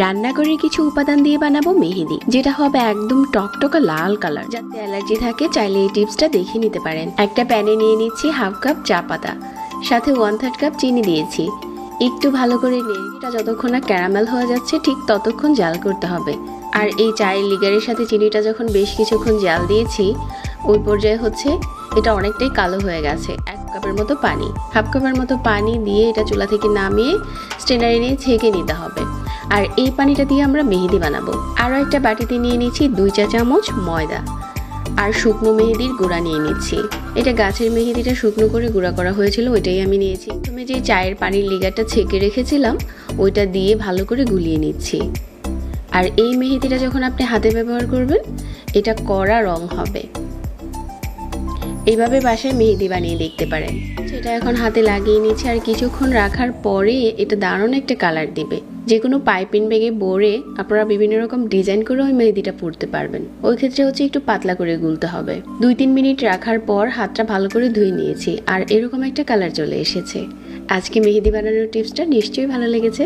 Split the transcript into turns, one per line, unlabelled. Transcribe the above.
রান্নাঘরের কিছু উপাদান দিয়ে বানাবো মেহেদি, যেটা হবে একদম টকটকা লাল কালার। যাতে অ্যালার্জি থাকে, চাইলে এই টিপসটা দেখে নিতে পারেন। একটা প্যানে নিয়ে নিচ্ছি হাফ কাপ চা পাতা, সাথে ওয়ান থার্ড কাপ চিনি দিয়েছি। একটু ভালো করে নিয়ে এটা যতক্ষণ না ক্যারামেল হয়ে যাচ্ছে, ঠিক ততক্ষণ জাল করতে হবে। আর এই চায়ের লিগারের সাথে চিনিটা যখন বেশ কিছুক্ষণ জাল দিয়েছি, ওই পর্যায়ে হচ্ছে এটা অনেকটাই কালো হয়ে গেছে, এক কাপের মতো পানি। হাফ কাপের মতো পানি দিয়ে এটা চুলা থেকে নামিয়ে স্টেনারে নিয়ে ছেঁকে নিতে হবে। আর এই পানিটা দিয়ে আমরা মেহেদি বানাবো। আরও একটা বাটিতে নিয়ে নিচ্ছি দুই চা চামচ ময়দা। আর শুকনো মেহেদির গুঁড়া নিয়ে নিচ্ছি। এটা গাছের মেহেদিটা শুকনো করে গুঁড়া করা হয়েছিল, ওইটাই আমি নিয়েছি। প্রথমে যে চায়ের পানির লিগারটা ছেঁকে রেখেছিলাম, ওইটা দিয়ে ভালো করে গুলিয়ে নিচ্ছি। আর এই মেহেদিটা যখন আপনি হাতে ব্যবহার করবেন, এটা কড়া রং হবে। এইভাবে বাসায় মেহেদি বানিয়ে দেখতে পারেন। সেটা এখন হাতে লাগিয়ে নিচ্ছে আর কিছুক্ষণ রাখার পরে এটা দারুণ একটা কালার দিবে। যে কোনো পাইপিং ব্যাগে বড়ে আপনারা বিভিন্ন রকম ডিজাইন করে ওই মেহেদিটা পরতে পারবেন। ওই ক্ষেত্রে হচ্ছে একটু পাতলা করে গুলতে হবে। দুই তিন মিনিট রাখার পর হাতটা ভালো করে ধুয়ে নিয়েছি আর এরকম একটা কালার চলে এসেছে। আজকে মেহেদি বানানোর টিপসটা নিশ্চয়ই ভালো লেগেছে।